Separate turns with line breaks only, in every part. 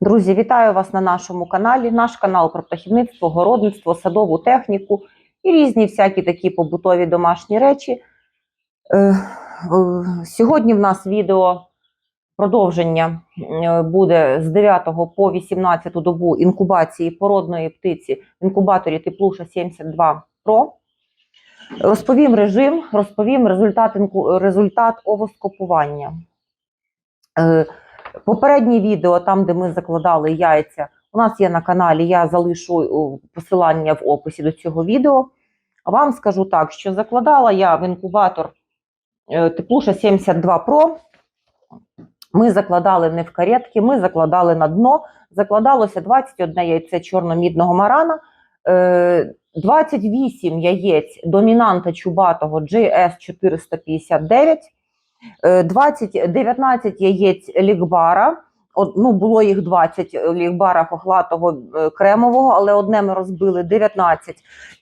Друзі, вітаю вас на нашому каналі. Наш канал про птахівництво, городництво, садову техніку і різні всякі такі побутові домашні речі. Е, е, Сьогодні в нас відео продовження е, буде з 9 по 18 добу інкубації породної птиці в інкубаторі Теплуша 72 Pro. Розповім режим, розповім результат, результат овоскопування. Е, Попереднє відео, там, де ми закладали яйця, у нас є на каналі. Я залишу посилання в описі до цього відео. Вам скажу так, що закладала я в інкубатор е, Теплуша 72 Pro. Ми закладали не в каретки, ми закладали на дно. Закладалося 21 яйце чорномідного марана, е, 28 яєць домінанта чубатого GS459, Е, 20, 19 яєць лікбара. Ну, було їх 20 лікбара хохлатого е, кремового, але одне ми розбили 19.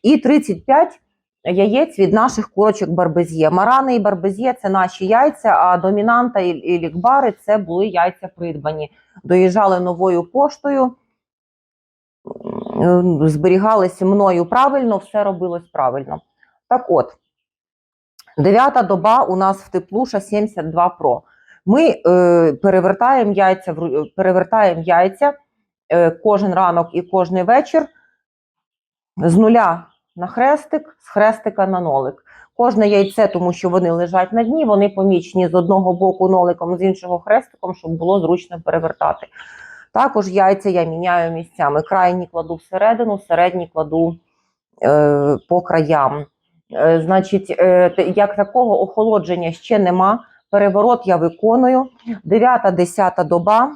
І 35 яєць від наших курочок барбезє. Марани і барбезє це наші яйця, а домінанта і, лікбари це були яйця придбані. Доїжджали новою поштою, е, зберігалися мною правильно, все робилось правильно. Так от. Дев'ята доба у нас в Теплуша 72 Pro. Ми е, перевертаємо яйця, перевертаємо яйця е, кожен ранок і кожний вечір з нуля на хрестик, з хрестика на нолик. Кожне яйце, тому що вони лежать на дні, вони помічені з одного боку ноликом, з іншого хрестиком, щоб було зручно перевертати. Також яйця я міняю місцями. Крайні кладу всередину, середні кладу е, по краям. Е, Значить, е, як такого охолодження ще нема. Переворот я виконую. 9-10 доба.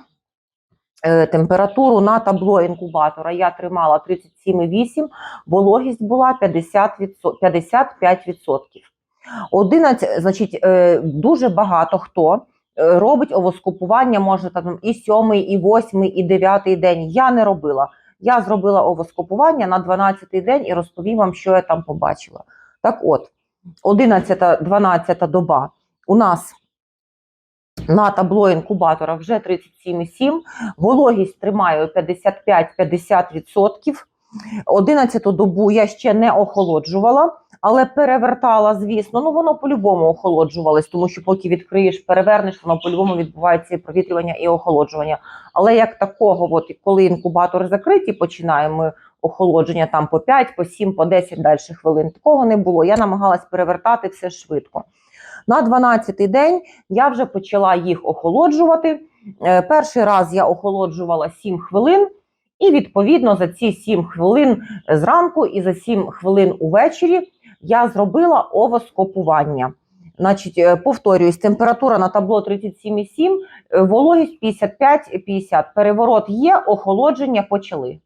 Е, Температуру на табло інкубатора я тримала 37,8, вологість була 50 55%. 11, значить, дуже багато хто робить овоскопування, може там і 7, і 8, і 9 день. Я не робила. Я зробила овоскопування на 12 день і розповім вам, що я там побачила. Так от, 11-12 доба у нас на табло інкубатора вже 37,7, вологість тримаю 55-50%. 11 добу я ще не охолоджувала, але перевертала, звісно. Ну воно по-любому охолоджувалось, тому що поки відкриєш, перевернеш, воно по-любому відбувається і провітрювання, і охолоджування. Але як такого, от коли інкубатор закриті, починаємо охолодження там по 5, по 7, по 10 далі хвилин. Такого не було. Я намагалась перевертати все швидко. На 12-й день я вже почала їх охолоджувати. Е, Перший раз я охолоджувала 7 хвилин, і відповідно за ці 7 хвилин зранку і за 7 хвилин увечері я зробила овоскопування. Значить, е, повторююсь, температура на табло 37,7, е, вологість 55-50. Переворот є, охолодження почали.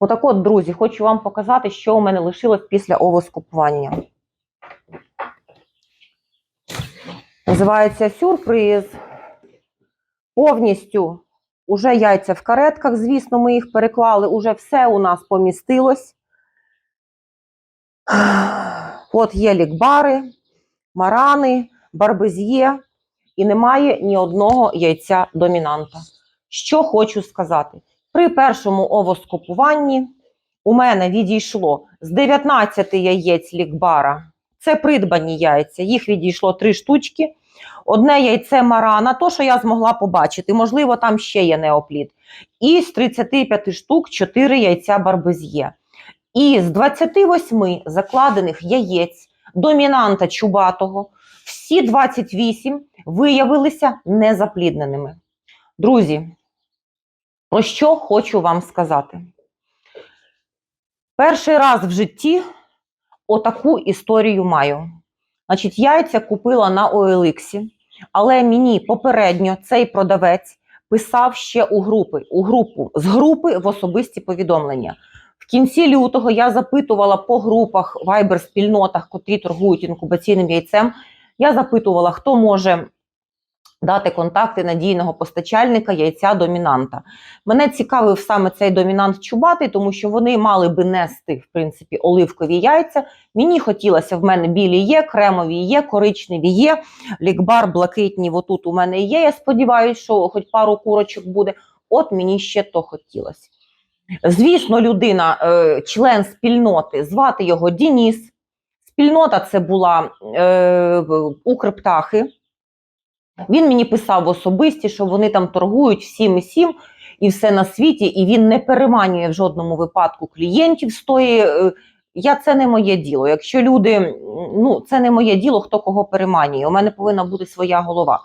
Отак от, друзі, хочу вам показати, що у мене лишилось після овоскопування. Називається сюрприз. Повністю уже яйця в каретках, звісно, ми їх переклали, уже все у нас помістилось. От є лікбари, марани, барбезє, і немає ні одного яйця домінанта. Що хочу сказати? При першому овоскопуванні у мене відійшло з 19 яєць лікбара. Це придбані яйця. Їх відійшло три штучки. Одне яйце марана, то, що я змогла побачити, можливо, там ще є неоплід. І з 35 штук 4 яйця барбезє. І з 28 закладених яєць домінанта чубатого, всі 28 виявилися незаплідненими. Друзі, про що хочу вам сказати? Перший раз в житті отаку історію маю. Значить, яйця купила на OLX, але мені попередньо цей продавець писав ще у групи, у групу з групи в особисті повідомлення. В кінці лютого я запитувала по групах Viber спільнотах, котрі торгують інкубаційним яйцем. Я запитувала, хто може дати контакти надійного постачальника яйця домінанта. Мене цікавив саме цей домінант чубатий, тому що вони мали би нести в принципі оливкові яйця. Мені хотілося в мене білі є, кремові є, коричневі є, лікбар блакитні. Отут у мене є. Я сподіваюся, що хоч пару курочок буде. От мені ще то хотілося. Звісно, людина, е, член спільноти, звати його Дініс. Спільнота це була е, Укрптахи. Він мені писав особисті, що вони там торгують всім і всім, і все на світі, і він не переманює в жодному випадку клієнтів з тої. е, Я це не моє діло. Якщо люди, ну це не моє діло, хто кого переманює. У мене повинна бути своя голова.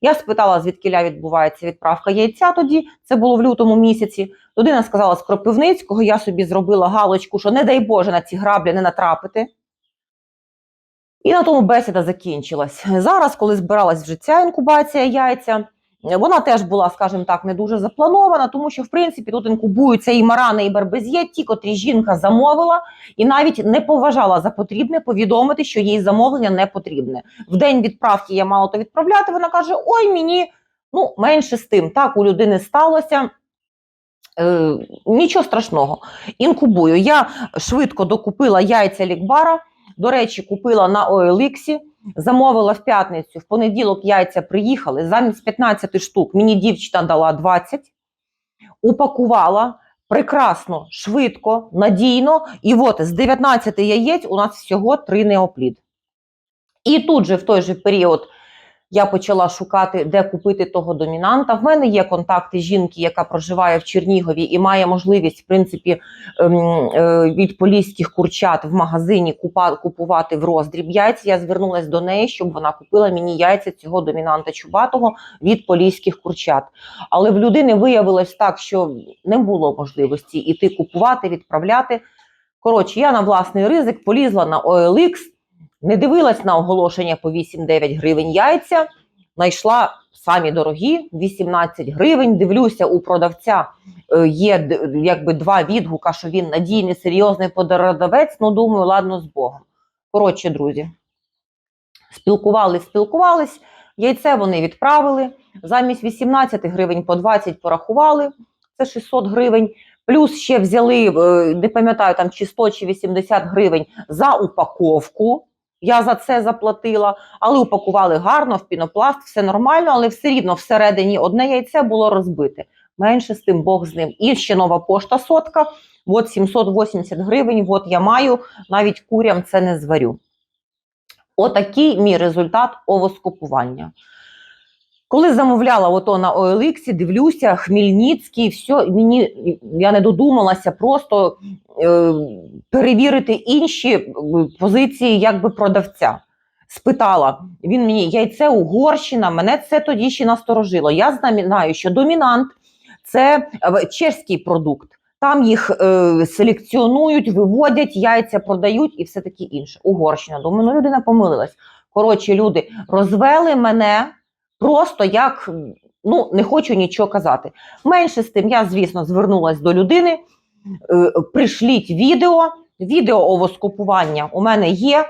Я спитала, звідкиля відбувається відправка яйця тоді, це було в лютому місяці. Людина сказала з Кропивницького, я собі зробила галочку, що не дай Боже на ці граблі не натрапити. І на тому бесіда закінчилась. Зараз, коли збиралась вже ця інкубація яйця, вона теж була, скажімо так, не дуже запланована, тому що в принципі тут інкубуються і марани, і барбезє, ті, котрі жінка замовила, і навіть не поважала за потрібне повідомити, що їй замовлення не потрібне. В день відправки я мала то відправляти. Вона каже: Ой, мені ну менше з тим. Так у людини сталося. Е, нічого страшного. Інкубую. Я швидко докупила яйця лікбара. До речі, купила на OLX, замовила в п'ятницю. В понеділок яйця приїхали. Замість 15 штук мені дівчина дала 20, упакувала прекрасно, швидко, надійно. І от з 19 яєць у нас всього 3 неоплід. І тут же в той же період я почала шукати, де купити того домінанта. В мене є контакти жінки, яка проживає в Чернігові і має можливість, в принципі, ем, е, від поліських курчат в магазині купувати в роздріб яйця. Я звернулася до неї, щоб вона купила мені яйця цього домінанта чубатого від поліських курчат. Але в людини виявилось так, що не було можливості іти купувати, відправляти. Коротше, я на власний ризик полізла на OLX, не дивилась на оголошення по 8-9 гривень яйця, знайшла самі дорогі 18 гривень. Дивлюся, у продавця е, є якби два відгука, що він надійний, серйозний продавець. Ну, думаю, ладно, з Богом. Коротше, друзі, спілкувались, спілкувались. Яйце вони відправили. Замість 18 гривень по 20 порахували. Це 600 гривень. Плюс ще взяли, е, не пам'ятаю, там чи 100 чи 80 гривень за упаковку. Я за це заплатила, але упакували гарно в пінопласт, все нормально, але все рівно всередині одне яйце було розбите. Менше з тим Бог з ним. І ще нова пошта сотка. От 780 гривень. От я маю, навіть курям це не зварю. Отакий мій результат овоскопування. Коли замовляла ото на OLX, дивлюся, Хмельницький, все, мені я не додумалася просто е, перевірити інші е, позиції якби продавця. Спитала, він мені яйце Угорщина, мене це тоді ще насторожило. Я знаю, що домінант це е, чеський продукт. Там їх е, селекціонують, виводять, яйця продають і все таке інше. Угорщина. Думаю, ну людина помилилась. Коротше, люди розвели мене просто як ну не хочу нічого казати. Менше з тим, я, звісно, звернулася до людини. Е, пришліть відео. Відео овоскопування у мене є.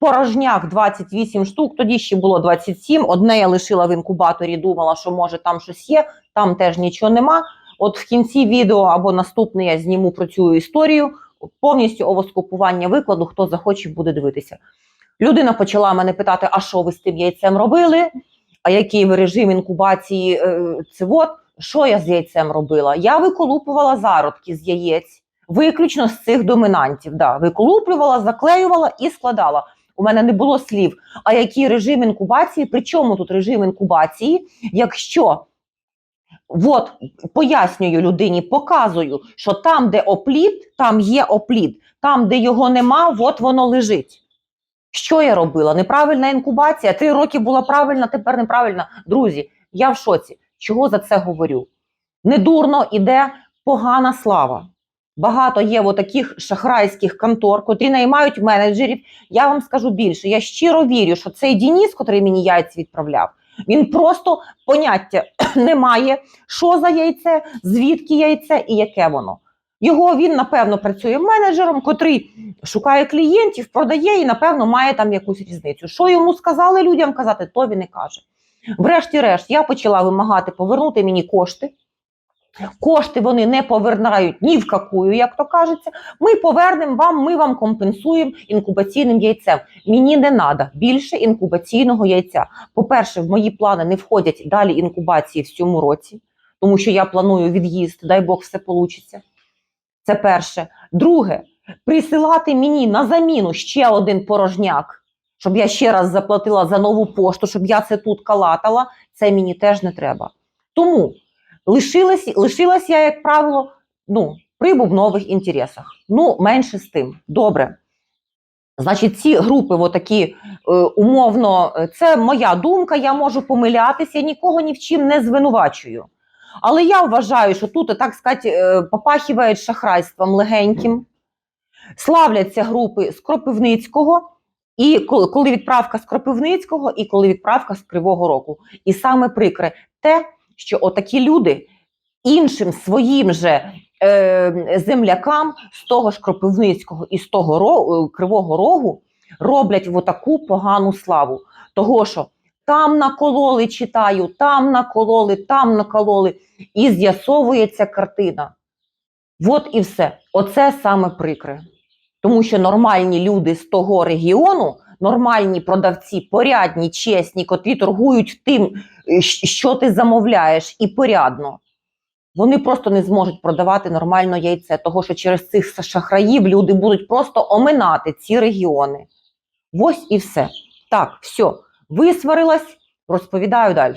Порожняк 28 штук, тоді ще було 27. Одне я лишила в інкубаторі, думала, що може там щось є, там теж нічого нема. От в кінці відео або наступне я зніму про цю історію. Повністю овоскопування викладу, хто захоче, буде дивитися. Людина почала мене питати: а що ви з тим яйцем робили? А який ви режим інкубації? е, Це от що я з яйцем робила? Я виколупувала зародки з яєць, виключно з цих домінантів. Да. Виколуплювала, заклеювала і складала. У мене не було слів. А який режим інкубації? При чому тут режим інкубації? Якщо от пояснюю людині, показую, що там, де оплід, там є оплід, там, де його нема, от воно лежить. Що я робила? Неправильна інкубація. Три роки була правильна, тепер неправильна. Друзі, я в шоці. Чого за це говорю? Недурно іде погана слава. Багато є таких шахрайських контор, котрі наймають менеджерів. Я вам скажу більше. Я щиро вірю, що цей Дініс, котрий мені яйця відправляв, він просто поняття не має, що за яйце, звідки яйце і яке воно. Його він, напевно, працює менеджером, котрий шукає клієнтів, продає і, напевно, має там якусь різницю. Що йому сказали людям казати, то він і каже. Врешті-решт, я почала вимагати повернути мені кошти. Кошти вони не повернають ні в какую, як то кажеться. Ми повернемо вам, ми вам компенсуємо інкубаційним яйцем. Мені не треба більше інкубаційного яйця. По-перше, в мої плани не входять далі інкубації в цьому році. тому що я планую від'їзд, дай Бог, все вийде. Це перше. Друге, присилати мені на заміну ще один порожняк, щоб я ще раз заплатила за нову пошту, щоб я це тут калатала, це мені теж не треба. Тому лишилась, лишилась я, як правило, ну, при бубнових інтересах. Ну, менше з тим. Добре. Значить, ці групи, отакі е, умовно, е, це моя думка, я можу помилятися, я нікого ні в чим не звинувачую. Але я вважаю, що тут, так сказати, е, попахивають шахрайством легеньким, славляться групи з Кропивницького, і коли, відправка з Кропивницького, і коли відправка з Кривого Рогу. І саме прикре те, що отакі люди іншим своїм же е, землякам з того ж Кропивницького і з того ро, е, Кривого Рогу роблять в отаку погану славу. Того, що там накололи, читаю, там накололи, там накололи, і з'ясовується картина. От і все. Оце саме прикре. Тому що нормальні люди з того регіону, нормальні продавці, порядні, чесні, котрі торгують тим, е, що ти замовляєш, і порядно. Вони просто не зможуть продавати нормально яйце, того що через цих шахраїв люди будуть просто оминати ці регіони. Ось і все. Так, все, висварилась, розповідаю далі.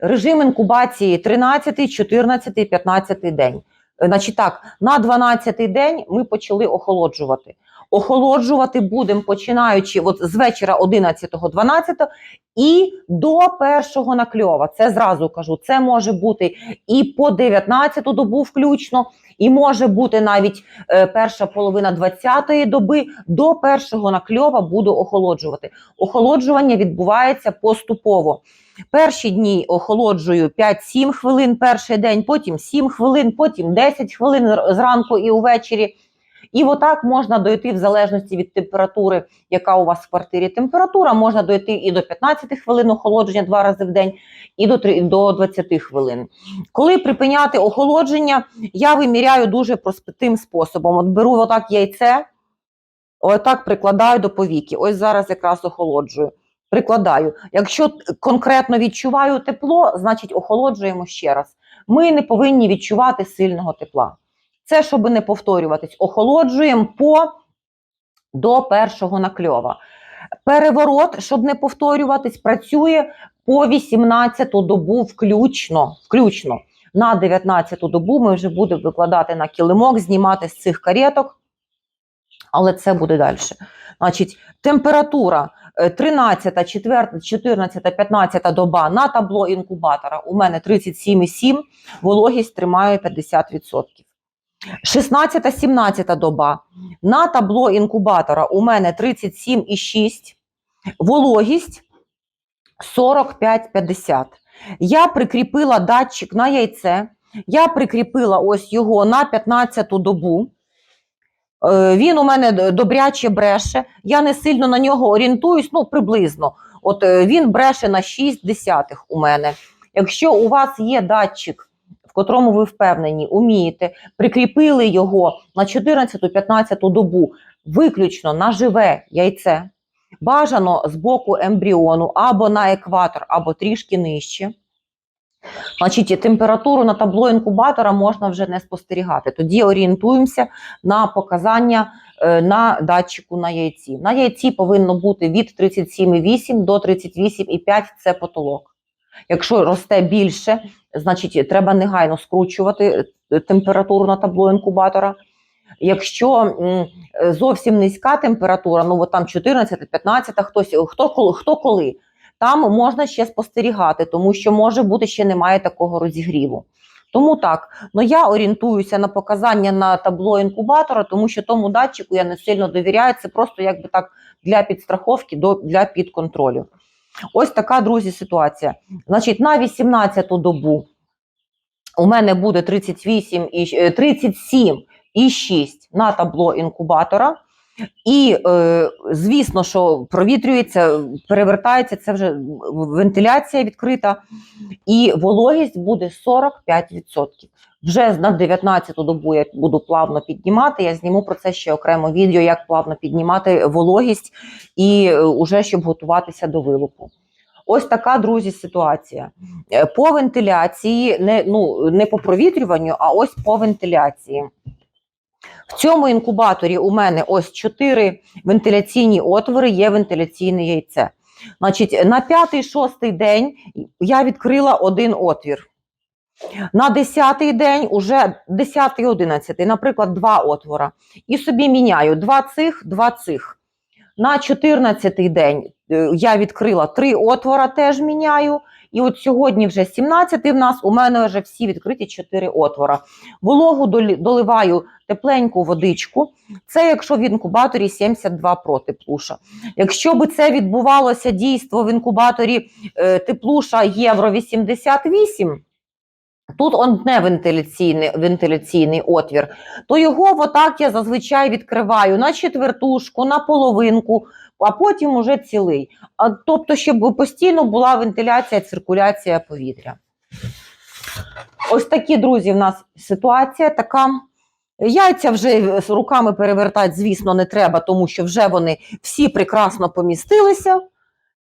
Режим інкубації 13, 14, 15 день. Е, Значить так, на 12 день ми почали охолоджувати. Охолоджувати будемо починаючи от з вечора 11-12 і до першого накльова. Це зразу кажу. Це може бути і по 19-ту добу включно, і може бути навіть е, перша половина 20-ї доби. До першого накльова буду охолоджувати. Охолоджування відбувається поступово. Перші дні охолоджую 5-7 хвилин перший день, потім 7 хвилин, потім 10 хвилин зранку і увечері. І отак можна дойти в залежності від температури, яка у вас в квартирі температура, можна дойти і до 15 хвилин охолодження два рази в день, і до, три- до 20 хвилин. Коли припиняти охолодження, я виміряю дуже простим способом. От беру отак яйце, отак прикладаю до повіки. Ось зараз якраз охолоджую. Прикладаю. Якщо конкретно відчуваю тепло, значить охолоджуємо ще раз. Ми не повинні відчувати сильного тепла. Це, щоб не повторюватись, охолоджуємо по до першого накльова. Переворот, щоб не повторюватись, працює по 18-ту добу включно. включно. На 19-ту добу ми вже будемо викладати на килимок, знімати з цих кареток, але це буде далі. Значить, температура е, 13, 4, 14, 15 доба на табло інкубатора у мене 37,7, вологість тримаю 50%. 16, 17 доба на табло інкубатора у мене 37,6, вологість 45-50. Я прикріпила датчик на яйце, я прикріпила ось його на 15 ту добу. Е, Він у мене добряче бреше. Я не сильно на нього орієнтуюсь, ну приблизно. От е, він бреше на 6 десятих у мене. Якщо у вас є датчик, котрому ви впевнені, умієте, прикріпили його на 14-15 добу виключно на живе яйце, бажано з боку ембріону або на екватор, або трішки нижче. Значить, температуру на табло інкубатора можна вже не спостерігати. Тоді орієнтуємося на показання е, на датчику на яйці. На яйці повинно бути від 37,8 до 38,5 це потолок. Якщо росте більше, значить треба негайно скручувати е, температуру на табло інкубатора. Якщо е, зовсім низька температура, ну от там 14, 15, хтось хто коли, хто коли, там можна ще спостерігати, тому що може бути ще немає такого розігріву. Тому так, ну я орієнтуюся на показання на табло інкубатора, тому що тому датчику я не сильно довіряю. Це просто якби так для підстраховки, для підконтролю. Ось така, друзі, ситуація. Значить, на 18-ту добу у мене буде 38 і е, 37 і 6 на табло інкубатора. І, е, звісно, що провітрюється, перевертається, це вже вентиляція відкрита, і вологість буде 45%. Вже на 19-ту добу я буду плавно піднімати. Я зніму про це ще окремо відео, як плавно піднімати вологість і е, уже щоб готуватися до вилуку. Ось така, друзі, ситуація. Е, По вентиляції, не, ну, не по провітрюванню, а ось по вентиляції. В цьому інкубаторі у мене ось чотири вентиляційні отвори, є вентиляційне яйце. Значить, на п'ятий-шостий день я відкрила один отвір. На десятий день, уже 10-й, 11-й, наприклад, два отвора. І собі міняю два цих, два цих. На 14-й день е, я відкрила три отвора, теж міняю. І от сьогодні вже 17-й в нас, у мене вже всі відкриті чотири отвора. Вологу доливаю тепленьку водичку. Це якщо в інкубаторі 72 про теплуша. Якщо би це відбувалося дійство в інкубаторі е, теплуша євро 88, тут он не вентиляційний, вентиляційний отвір, то його отак я зазвичай відкриваю на четвертушку, на половинку, а потім уже цілий. А, тобто, щоб постійно була вентиляція, циркуляція повітря. Ось такі, друзі, в нас ситуація така. Яйця вже руками перевертати, звісно, не треба, тому що вже вони всі прекрасно помістилися.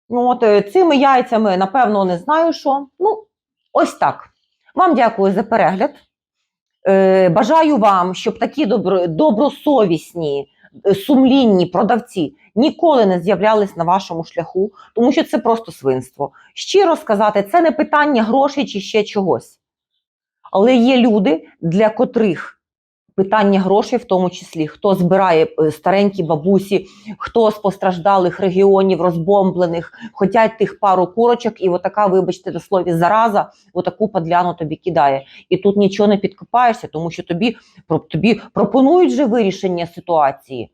От, е, цими яйцями, напевно, не знаю що. Ну, ось так. Вам дякую за перегляд. Е, бажаю вам, щоб такі добросовісні, е, сумлінні продавці ніколи не з'являлись на вашому шляху, тому що це просто свинство. Щиро сказати, це не питання грошей чи ще чогось. Але є люди, для котрих питання грошей, в тому числі, хто збирає е, старенькі бабусі, хто з постраждалих регіонів, розбомблених, хотять тих пару курочок, і отака, вибачте, до слові, зараза, отаку падляну тобі кидає. І тут нічого не підкопаєшся, тому що тобі, тобі пропонують же вирішення ситуації.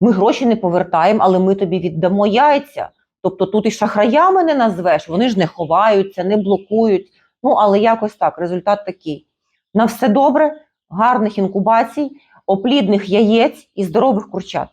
Ми гроші не повертаємо, але ми тобі віддамо яйця. Тобто тут і шахраями не назвеш, вони ж не ховаються, не блокують. Ну, але якось так, результат такий. На все добре, гарних інкубацій, оплідних яєць і здорових курчат.